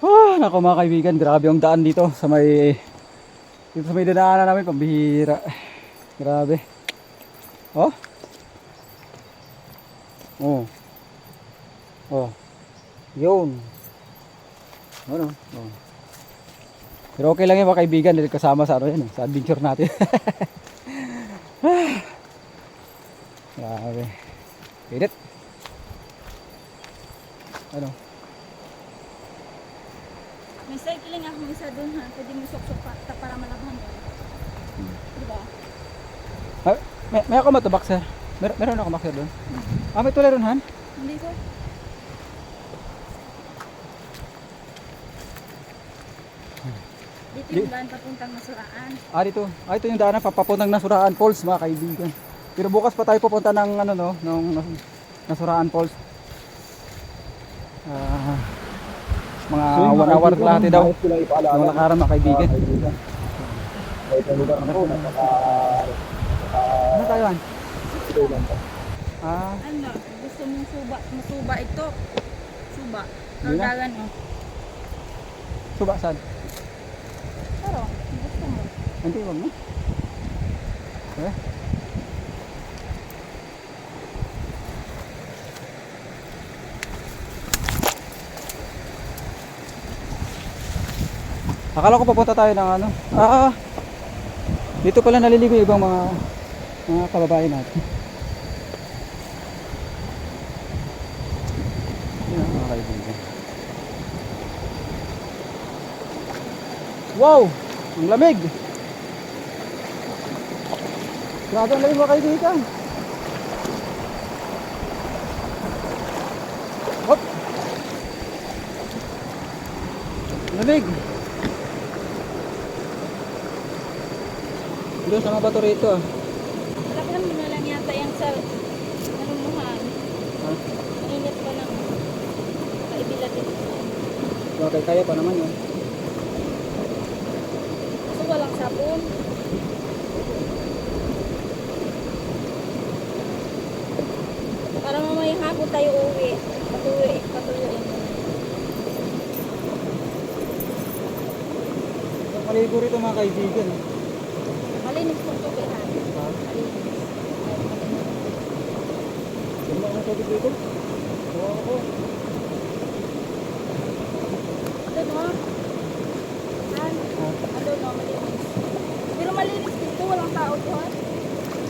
Ah, nako mga kaibigan, grabe ang daan dito sa may dito sa may dinaanan namin pambihira. Grabe. Oh. Oh. Oh. Yun. Ano? Oh. Pero okay lang yan mga kaibigan dahil kasama sa ano yan, sa adventure natin. Grabe. Edit. Ano? May cycling ako isa doon ha. Pwede mo sok-sok pa para malabhan mo. Di ba? Ah, may, may ako matubak sir. Mer meron ako boxer doon. Ah, may tulay ron han? Hindi ko. Dito yung daan papuntang masuraan. Ah, dito. Ah, ito yung daanan papapuntang Nasuraan Falls, mga kaibigan. Pero bukas pa tayo pupunta ng ano no, ng Nas- Nasuraan Falls. Ah, mga one hour lahat daw. Ng lakaran mga kaibigan. Ano tayo han? Ah, Ano? Gusto mong suba, masuba ito. Suba. Na. Kardagan oh. suba saan? Pero, gusto mo. Hindi, wag mo. Eh? Akala ko papunta tayo ng ano. Ah, dito pala naliligo yung ibang mga mga kababayan natin. Wow! Ang lamig! Grabe ang lamig mga kaibigan. Hop! Lamig! Dito sa mga bato rito ah. Lakhan mo na lang yata yung sa manumuhan. Ah, Mainit pa ng kaibilan dito. Okay, kaya pa naman yun. So, walang sabon. Para mamaya hapon tayo uwi. Patuloy, patuloy. Maligo rito mga kaibigan. Malinis po ito kaya. Malinis. Ano ba ang tubig dito? Oo ako. Ito no? Han? Ah, Ano no? Malinis. Pero malinis dito. Walang tao to ha?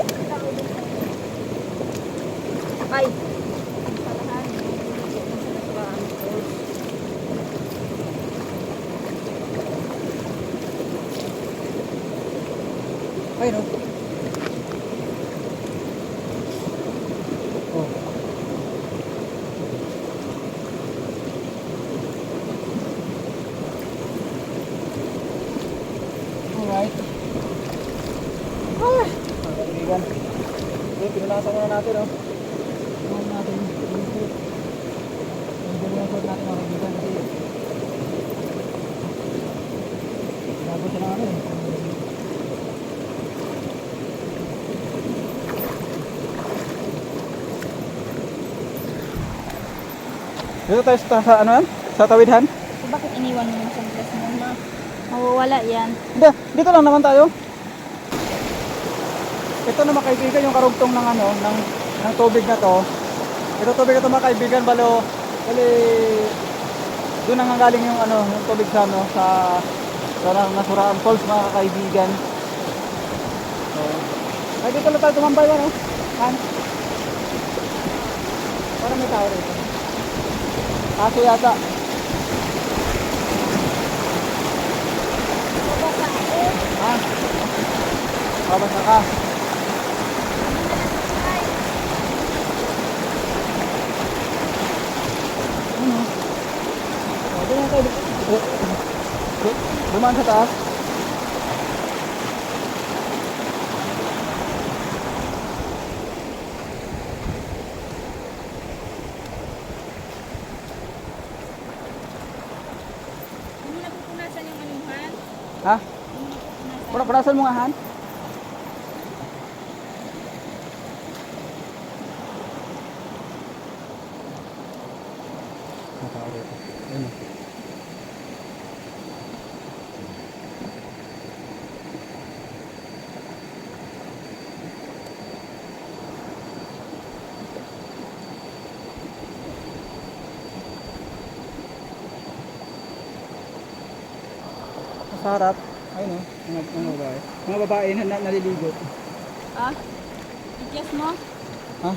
Walang tao dito. Ay! Salahan. Ay no. Oh. Alright. Ah, mga kaibigan. Okay, pinulasan muna natin, oh. Pinulasan natin. Natin, kasi na ano, eh. Dito tayo sa, sa ano yan? Sa tawidhan? So, bakit iniwan mo yung sunglass mo ma? Mawawala yan. Hindi, dito lang naman tayo. Ito na mga kaibigan yung karugtong ng ano, ng, ng tubig na to. Ito tubig na to mga kaibigan, balo, bali, doon nanggaling yung ano, yung tubig sa ano, sa, sa na- Nasuraan Falls mga kaibigan. So, ay dito lang tayo tumambay ano? Han? Parang may tao rito. Kaso yata. Eh. Ha? Babasa ka. Ano? O, doon lang tayo. Eh, eh, Dumaan sa taas. Ha? Hindi na pupunasan. Pura purasan mo nga, Han. Sa harap, ayun o, mga, mga babae. Mga babae na, na naliligo. Ah? Adjust mo? Ha?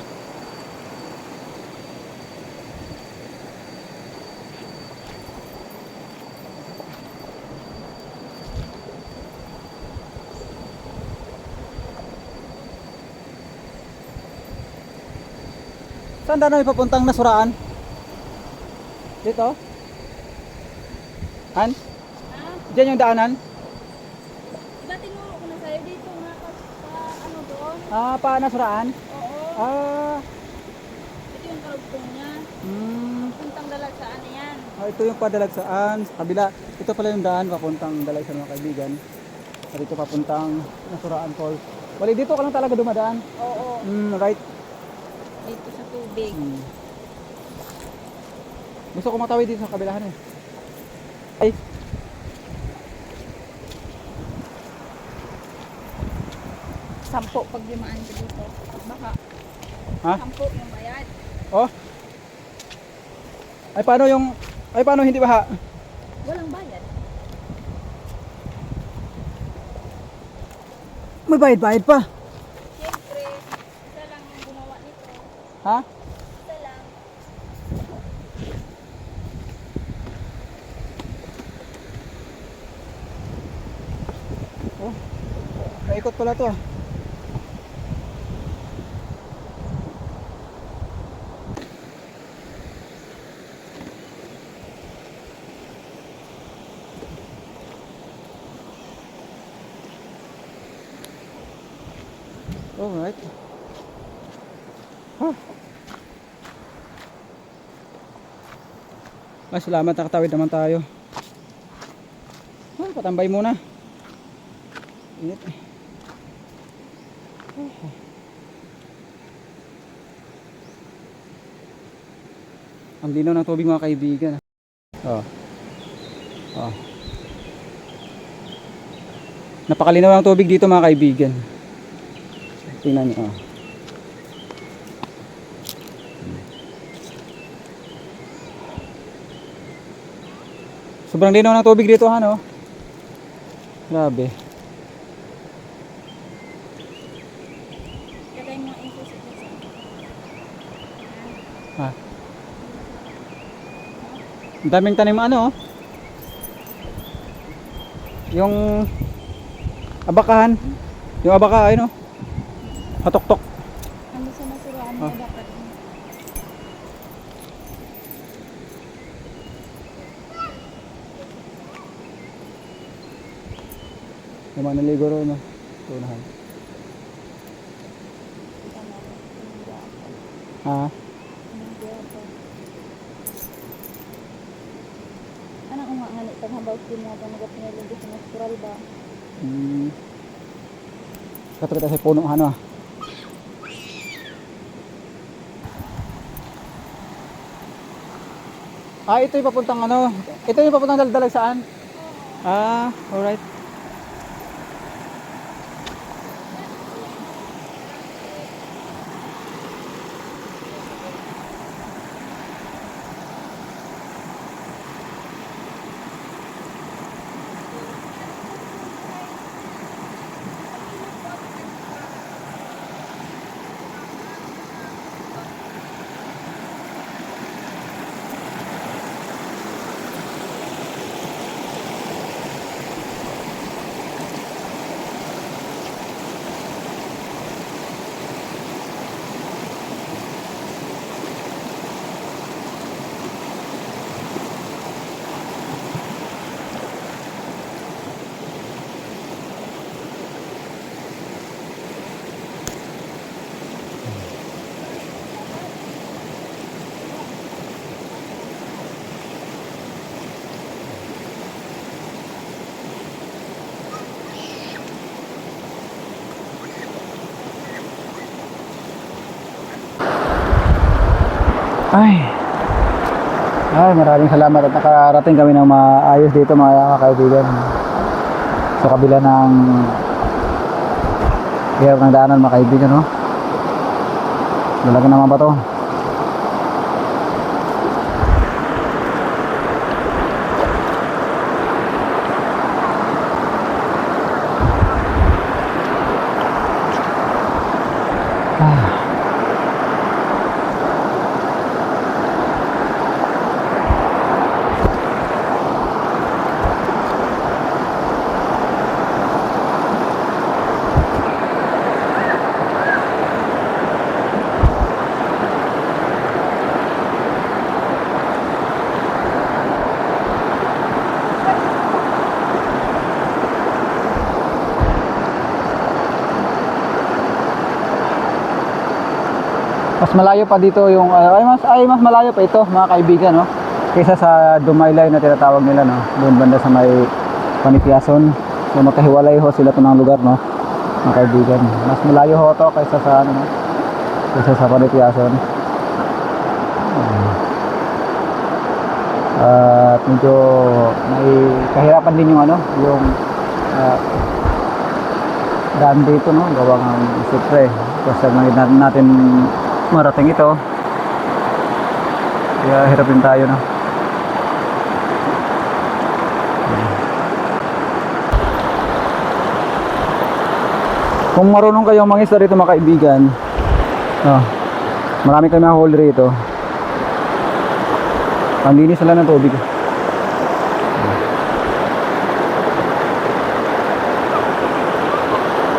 Saan na ipapuntang nasuraan? Dito? Han? Diyan yung daanan? Diba tinuro ko na sa'yo dito nga pa, pa ano doon? Ah, pa nasuraan? Oo. Ah, Ito yung karugtong niya. hmm. Puntang dalagsaan na yan. Ah, ito yung padalagsaan. Sa kabila, ito pala yung daan papuntang dalagsan mga kaibigan. At ito papuntang Nasuraan Falls. Wali, dito ka lang talaga dumadaan. Oo. Hmm, right. Dito sa tubig. Hmm. Gusto ko matawid dito sa kabilahan eh. Ay, Sampo pag dumaan ka dito. Baka ha? sampo yung bayad. Oh. Ay, paano yung... Ay, paano hindi baha? Walang bayad. May bayad-bayad pa. Siyempre, isa lang yung gumawa nito. Ha? Isa lang. Oh. Naikot pala to ah. Alright. Huh. Ah, salamat nakatawid naman tayo. Ah, patambay muna. Init. Oh. Ang linaw ng tubig mga kaibigan. Oh. Oh. Napakalinaw ng tubig dito mga kaibigan. Tingnan niyo. Oh. Sobrang linaw ng tubig dito ha no. Grabe. Ha. Ang daming tanim ano oh. Yung abakahan. Yung abaka ayun oh. Patok-tok. Ano sa nasuraan Ah. mo dapat? Yung mga naligo ro no. Tunahan. Ha? Anong nga nga pag habaw ko mo ba nagat nilagay sa natural ba? Hmm. Katulad tayo sa puno ano ah. Ah, ito yung papuntang ano? Ito yung papuntang daldalag saan? Ah, alright. Ay. Ay, maraming salamat at nakarating kami ng maayos dito mga kaibigan. Sa kabila ng hirap ng daanan mga kaibigan, no? Dalaga naman ba to? Malayo pa dito yung ah, ay mas ay mas malayo pa ito mga kaibigan no. Kaysa sa Dumaylay na tinatawag nila no. Doon banda sa may Panitiason. Yung magkahiwalay ho sila to ng lugar no. Mga kaibigan. Mas malayo ho to kaysa sa ano no. Kaysa sa Panitiason. At medyo may kahirapan din yung ano, yung ah, daan dito no, gawa ng siyempre kasi natin marating ito. Kaya hirap din tayo no? Kung marunong kayong mangisda rito mga kaibigan no, marami kayong mahuli rito. Ang linis sila ng tubig.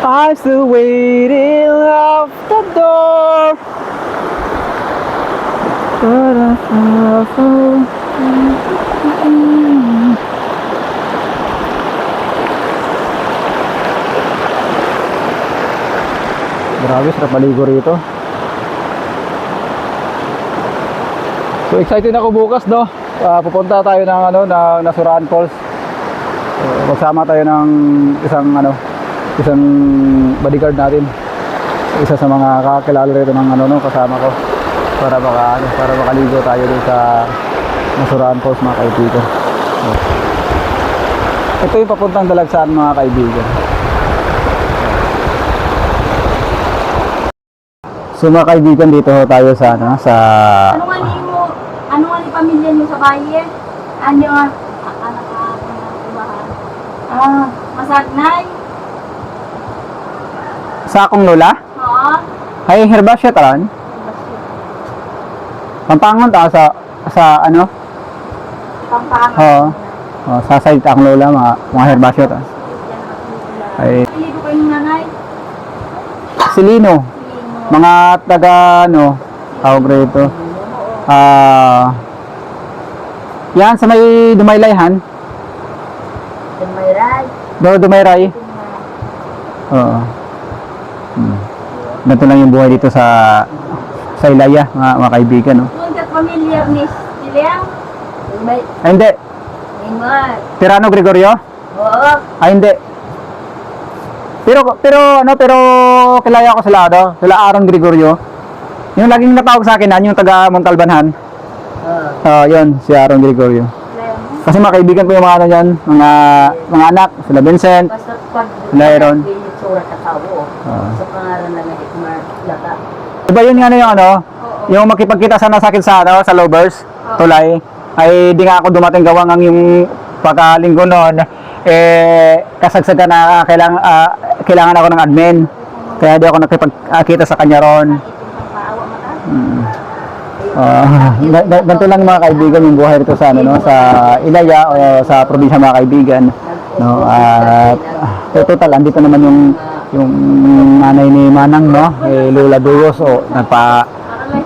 I'm still waiting off the door. Grabe, sarap maligo rito. So excited ako bukas, no? Ah, pupunta tayo ng ano, na Nasuraan Falls. So, magsama tayo ng isang ano, isang bodyguard natin isa sa mga kakilala rito ng ano no kasama ko para maka ano, para makaligo tayo dun sa Nasuraan Falls mga kaibigan so, ito yung papuntang dalagsaan mga kaibigan so mga kaibigan dito ho tayo sa ano sa Ano nga ni mo, ano nga ni pamilya niyo sa bahay eh? Ano nga, a- anak ka, kumahan. Ah, masagnay. sa akong lola Oo. ay herbasya taran pampangon ta sa sa ano? Pampanga. Oo. oh, sa side akong lola mga mga herbasya ta. Ay. Ko yung nanay. silino mga taga ano tawag rito. Ah. Yan sa may dumaylayhan Dumayray. do dumayray. Oo. Hmm. ganito lang yung buhay dito sa sa Ilaya mga, mga kaibigan no? Doon ka pamilya ni Siliang. May ay hindi ingat. Tirano Gregorio Oo. ay hindi pero pero ano pero kilala ko sila ano sila Aaron Gregorio yung laging natawag sa akin yan yung taga Montalbanhan Oo. oh yun si Aaron Gregorio Kasi mga kaibigan ko yung mga ano yan, mga, mga anak, sila Vincent. Basta pag Lyron. Pinitsura ka tao, Ah. sa pangalan laka. Diba yun nga na yung ano, yung makipagkita sana sa akin sa, ano, sa Lovers, Tulay, ay di nga ako dumating gawa ng yung pagkalinggo noon, eh, kasagsagan na kailangan, ah, kailangan ako ng admin. Kaya di ako nakipagkita sa kanya ron. Mm. Ah, ga- ga- ganito lang mga kaibigan yung buhay dito sa ano no sa Ilaya o sa probinsya mga kaibigan no at ah, total andito naman yung yung nanay ni Manang no eh, Lola Duyos o nagpa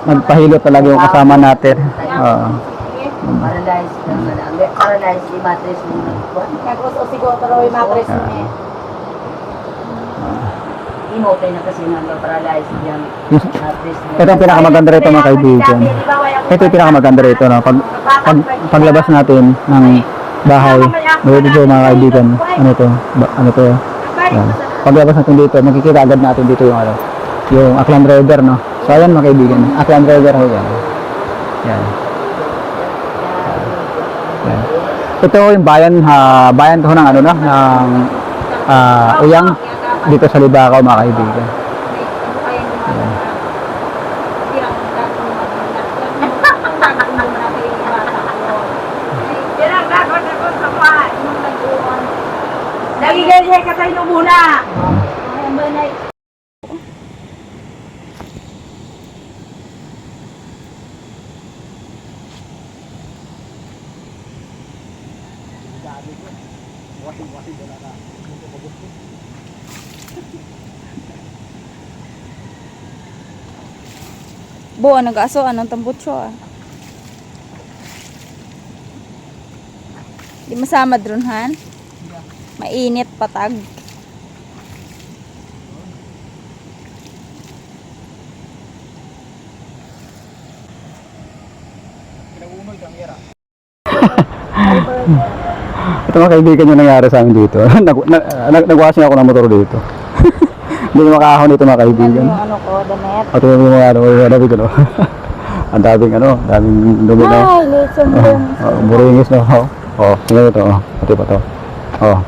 nagpahilo talaga yung kasama natin Oo. Lang. Paralyzed ni Matres mo nagkuhan. Kag-uso siguro pero yung matres Ah. ni. Inopen na kasi nga paralyzed mo. ito ang pinakamaganda rito mga kaibigan ito yung pinakamaganda rito no pag, pag paglabas natin ng bahay dito mga kaibigan ano to ba- ano to Yan. Paglabas natin dito, makikita agad natin dito yung ano, yung Aklan River, no? So, ayan mga kaibigan, Aklan River ho yan. Yan. Yan. Ito yung bayan, ha, bayan to ng ano no, ng ah, Uyang dito sa Libacao mga kaibigan. Nagigay ka tayo muna! Buo nag-aso anong tambutso ah. Di masama drone han. Mainit patag. Ito mga kaibigan yung nangyari sa amin dito. nag, nag, nag, nagwasin ako ng motor dito. Hindi ko makahon dito mga kaibigan. Yung ano ko, damit. At yung mga ano, yung ano, ano. Ang daming ano, daming dumi na. Ay, lesson room. Oh, buringis no. Oh, oh tingnan ito. Oh, pati pa to. Oh.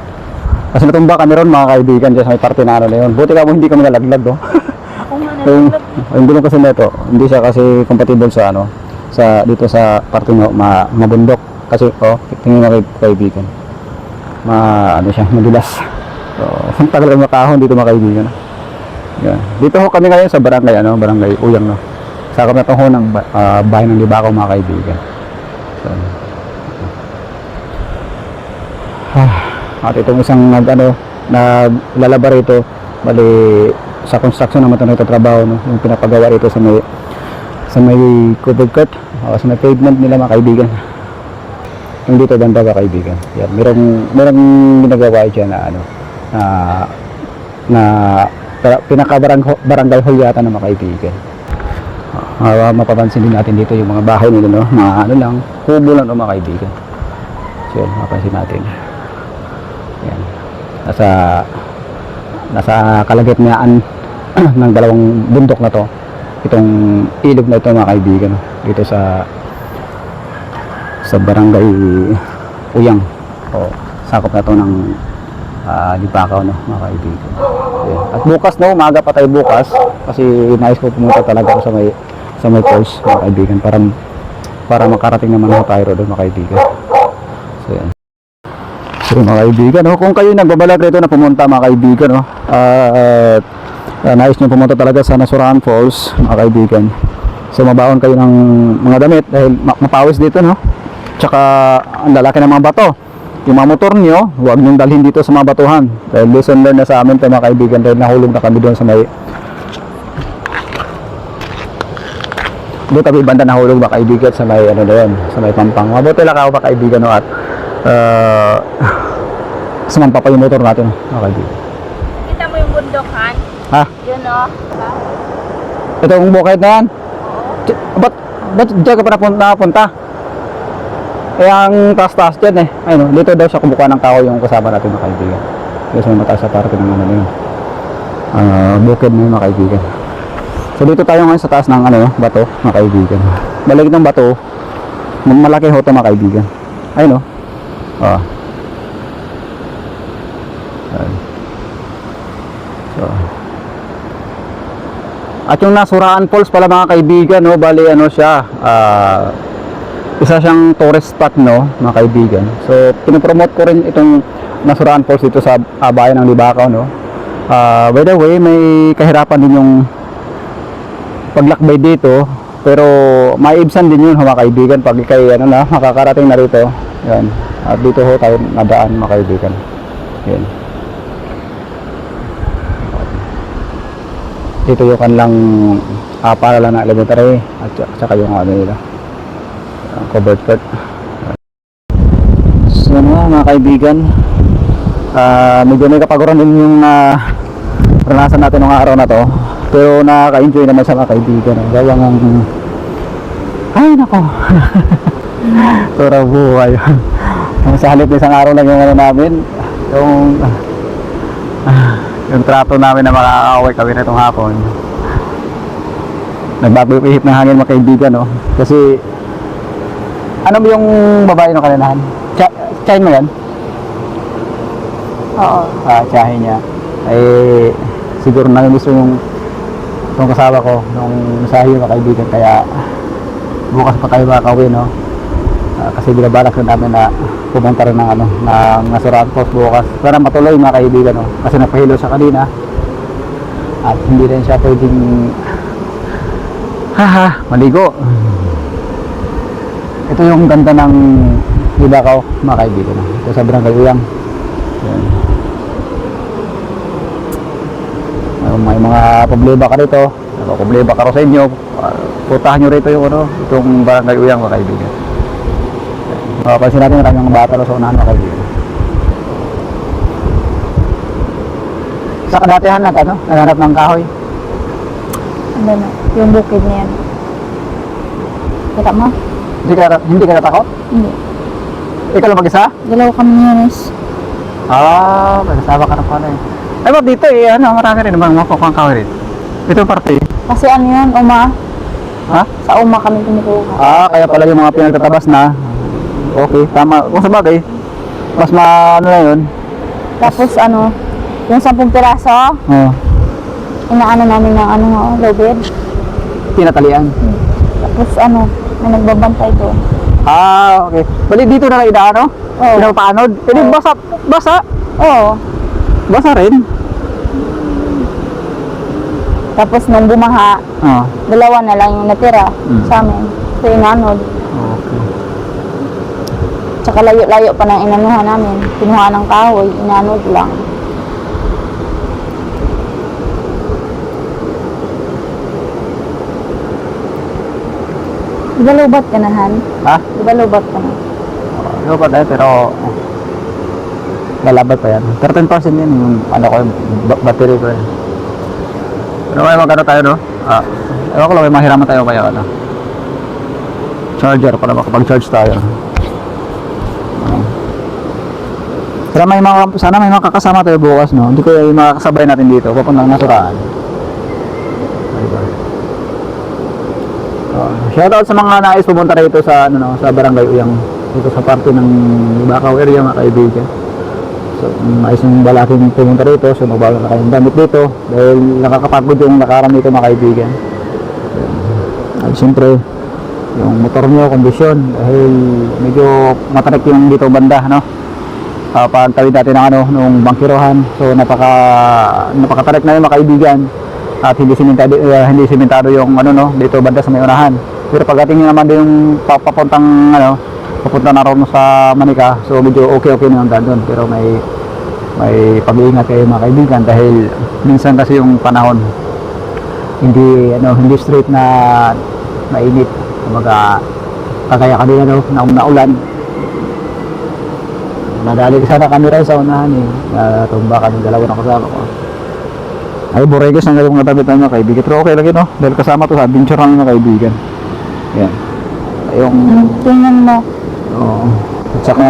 Kasi natumba kami ron mga kaibigan dyan sa may parte na ano na yun. Buti ka mo hindi kami nalaglag no. Ako nga Yung, nalulog. yung gulong kasi nito, hindi siya kasi compatible sa ano, sa dito sa parte no, ma, mabundok. Kasi oh, tingnan mo kay kaibigan. Ma ano siya, madulas. So, ang tagal kami makahon dito mga kaibigan. Yan. Dito ho kami ngayon sa barangay ano, barangay Uyang no. Na to ho ng ah, bahay ng Libakaw mga kaibigan. So, ah, at itong isang nag ano, naglalaba rito, bali sa construction naman ito nagtatrabaho no, yung pinapagawa rito sa may sa may covered court o sa may pavement nila mga kaibigan yung dito banda mga kaibigan yan merong merong ginagawa dyan na ano na na para- pinakabarang barangay hall yata ng mga kaibigan. Ah, mapapansin din natin dito yung mga bahay nila no? Mga ano lang kubo lang no, mga kaibigan. So yun mapapansin natin. Yan. Nasa nasa kalagitnaan ng dalawang bundok na to itong ilog na ito mga kaibigan dito sa sa barangay Uyang. O sakop na to ng uh, Lipakaw no mga kaibigan Ayan. at bukas no umaga pa tayo bukas kasi nais ko pumunta talaga ako sa may sa may post mga kaibigan para para makarating naman ako tayo doon mga kaibigan so yan So mga kaibigan, no? kung kayo nagbabalag rito na pumunta mga kaibigan, no? at uh, nais nyo pumunta talaga sa Nasurahan Falls, mga kaibigan. So mabaon kayo ng mga damit dahil ma- mapawis dito, no? Tsaka ang lalaki ng mga bato. Yung mga motor nyo, huwag nyo dalhin dito sa mga batuhan. Dahil lesson learned na sa amin to mga kaibigan dahil nahulog na kami doon sa may doon kami banda nahulog mga kaibigan sa may ano na yun, sa may pampang. Mabuti lang ako mga kaibigan no, at uh, sumampa pa yung motor natin mga kaibigan. Kita mo yung bundokan? Ha? Yun o. Ito yung bukid na yan? Ch- Ba't, ba't dyan ka pa napunta? Napunta? Eh, ang taas-taas dyan eh. Ayun, oh, dito daw siya kumukuha ng kahoy yung kasama natin mga kaibigan. Kasi may mataas sa parte ng ano yun. Ah, bukid na yun mga kaibigan. So dito tayo ngayon sa taas ng ano, bato mga kaibigan. Balik ng bato, ma- malaki ho ito mga kaibigan. Ayun oh. Ah. Ayun. So, at yung Nasuraan Falls pala mga kaibigan, no, bali ano siya, ah, isa siyang tourist spot, no, mga kaibigan. So, pinopromote ko rin itong Nasuraan Falls dito sa ah, bayan ng Libakaw, no. Ah, by the way, may kahirapan din yung paglakbay dito, pero maibsan din yun, mga kaibigan, pag ikay, ano na, makakarating na rito. Yan. At dito ho tayo nadaan, mga kaibigan. Yan. dito yung kanilang uh, para lang na elementary at saka yung ano nila covered court so nga, mga kaibigan. Ah medyo may kapaguran din yung na naranasan natin ng araw na to. Pero nakaka-enjoy naman sa mga kaibigan. Ang gawa ng ay nako. Tura buhay. Sa halip na isang araw lang yung ano namin yung yung trato namin na makakaway kami na itong hapon. Nagbago yung ihip ng hangin mga kaibigan no kasi ano mo yung babae ng kaninahan? Ch- chahin mo yan? Oo. Ah, chahin niya ay siguro namimiss mo yung itong kasama ko nung sahi mga kaibigan kaya bukas pa tayo makakawin no Ah, kasi binabalak na namin na pumunta rin ng ano ng Nasurahan Post bukas para matuloy mga kaibigan no kasi napahilo siya kanina at hindi rin siya pwedeng haha maligo ito yung ganda ng Libakaw mga kaibigan ito sa Barangay Uyang Yan. Ah, may mga problema ka rito may problema ka sa inyo ah, putahan nyo rito yung ano itong Barangay Uyang mga kaibigan Mapapansin natin maraming mga bata sa unahan mga kaibigan. Sa kadatihan na ano? Nananap ng kahoy. Ano? Yung bukid na. Kita mo? Hindi ka, hindi ka natakot? Hindi. Ikaw lang mag-isa? Dalawa kami ni Yanis. Ah, mag-asawa ka na pala eh. Ay, ba't dito eh, ano, marami rin naman mga kukuhang kahoy rin. Ito parte. Kasi ano yun, uma. Ha? Sa uma kami kumukuha. Ah, kaya pala yung mga pinagtatabas na. Okay, tama. Kung sa bagay, mas ma, ano na yun. Tapos ano, yung 10 piraso, Oh, inaano namin ng ano, low bed. tinatalian. Tapos ano, may nagbabantay doon. Ah, okay. Bali dito na lang inaano? Oo. Pinapaanod? Hindi, Oo. basa, basa. Oo. Basa rin. Tapos nung bumaha, Oh, dalawa na lang yung natira Mm. sa amin. So inanod. okay. Tsaka layo-layo pa ng inanuhan namin. Kinuha ng kahoy, inanod lang. Lobat ka na, Han? Ha? Lobat ka na? Pa tayo, pero lalabat pa yan. Pero 10% yan yung ano ko, battery ko yan. Pero may magkano tayo, no? Ah, ewan ko lang, may mahiraman tayo kaya ano. Charger para makapag-charge tayo. Pero may mga, sana may mga kakasama tayo bukas, no? Hindi ko yung mga kasabay natin dito, papuntang nasuraan. Diba? Uh, shoutout sa mga nais pumunta rito sa ano no, sa Barangay Uyang dito sa parte ng Bacau area mga kaibigan. So, kung nais yung balaking pumunta rito, so magbago na kayong damit dito dahil nakakapagod yung nakaram dito mga kaibigan. At siyempre, yung motor nyo, kondisyon, dahil medyo matarik yung dito banda, no? Uh, pagtawid natin ng ano, nung bangkirohan. So, napaka, napakatarik na yung mga kaibigan at hindi simentado uh, hindi simentado yung ano no dito banda sa may unahan pero pagdating nyo naman yung pa- papuntang ano papunta na ron sa Manika so medyo okay okay na yung doon. Pero may may pag-iingat kayo mga kaibigan dahil minsan kasi yung panahon hindi ano hindi straight na mainit. Kumbaga kagaya kanina no na naulan. Nadali sana kami rin sa unahan eh. Uh, tumba kami dalawa ng kasama ko ay, Borges ang galawang natabit na mga kaibigan. Pero okay lang yun, no? Dahil kasama to sa adventure namin mga kaibigan. Yan. Yung, tingnan mo. oo. At saka,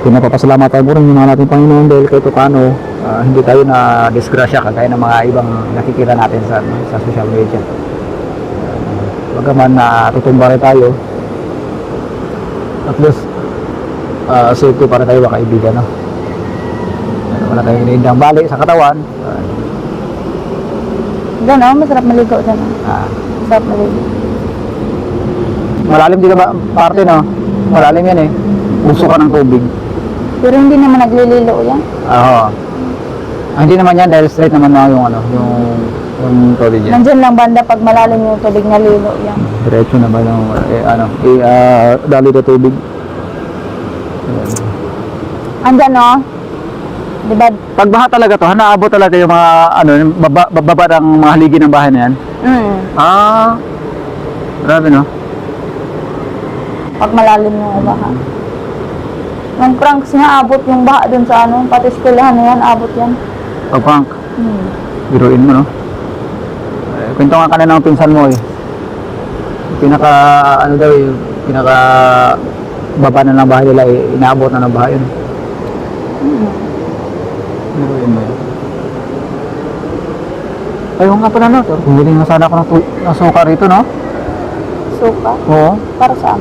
pinapapasalamat tayo mo rin yung mga natin Panginoon dahil kahit paano, ah, hindi tayo na disgrasya kagaya ng mga ibang nakikita natin sa, sa social media. Uh, bagaman na tutumba rin tayo, at least, uh, safety para tayo mga kaibigan, no? Wala tayong iniindang bali sa katawan Doon, oh, masarap maligo dyan. oh. ah, Masarap maligo. malalim dito ba parte no malalim yan eh gusto ka ng tubig Pero hindi naman naglililo yan. oo ah, hindi naman yan dahil straight naman na yung ano yung yung tubig yan Nandyan lang banda pag malalim yung tubig na lilo yan. diretso naman yung eh, ano eh, ah, dali na tubig Ayan. Andyan, oh. Di ba? pag baha talaga to naabot talaga yung mga ano yung baba, bababa ng mga haligi ng bahay na yan Mm. ah grabe no Pag malalim yung baha. Nung pranks nga, abot yung baha dun sa ano, pati eskwelahan na yan, abot yan. pag prank Hmm. biruin mo no eh, kwento nga kanina ng pinsan mo eh pinaka ano daw eh pinaka baba na ng bahay nila eh, inaabot na ng bahay yun Hmm. Biruin mo yun ayaw nga pala no bumili nga sana ako ng, tu- ng suka rito no Suka. oo Para saan?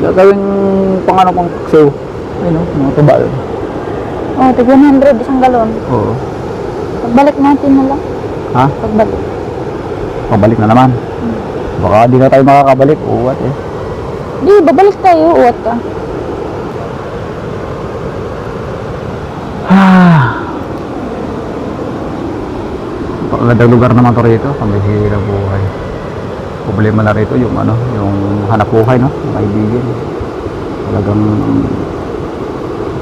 gagawin pang ano pang sew ayun no mga tuba yun Oh, tig 100 isang galon. oo Pagbalik natin na lang. ha Pagbalik. pabalik na naman baka di na tayo makakabalik o what eh Di, babalik tayo. Uwat ka. Ah. Pagandang lugar naman to rito, pambihira buhay. Problema na rito yung ano, yung hanap buhay no, ng kaibigan. Talagang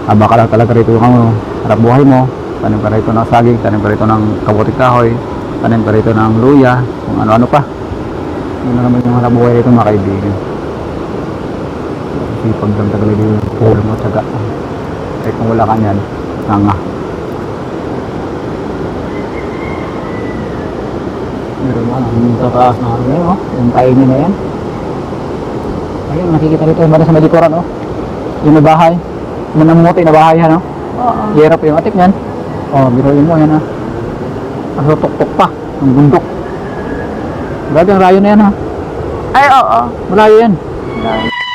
haba ka lang talaga rito yung ano, hanap buhay mo. Tanim ka rito ng saging, tanim ka rito ng kabuti kahoy, tanim ka rito ng luya, kung ano-ano pa. Yun na naman yung hanap buhay rito mga kaibigan. Sipag lang talaga yung puhulo mo, tsaga. Kahit kung wala ka niyan, nga Meron mo, ang tataas na ano yun, oh. yung kainin na yan. Ayun, nakikita dito yung sa may likuran, oh. Yung may bahay. Yung namuti na bahay, ano? Oo. Hirap yung atip niyan. Oh, biruin mo yan, ha. Ang tuktok pa. Ang bundok. Grabe ang rayo na yan, ha. Ay, oo. Malayo yan. Malayo.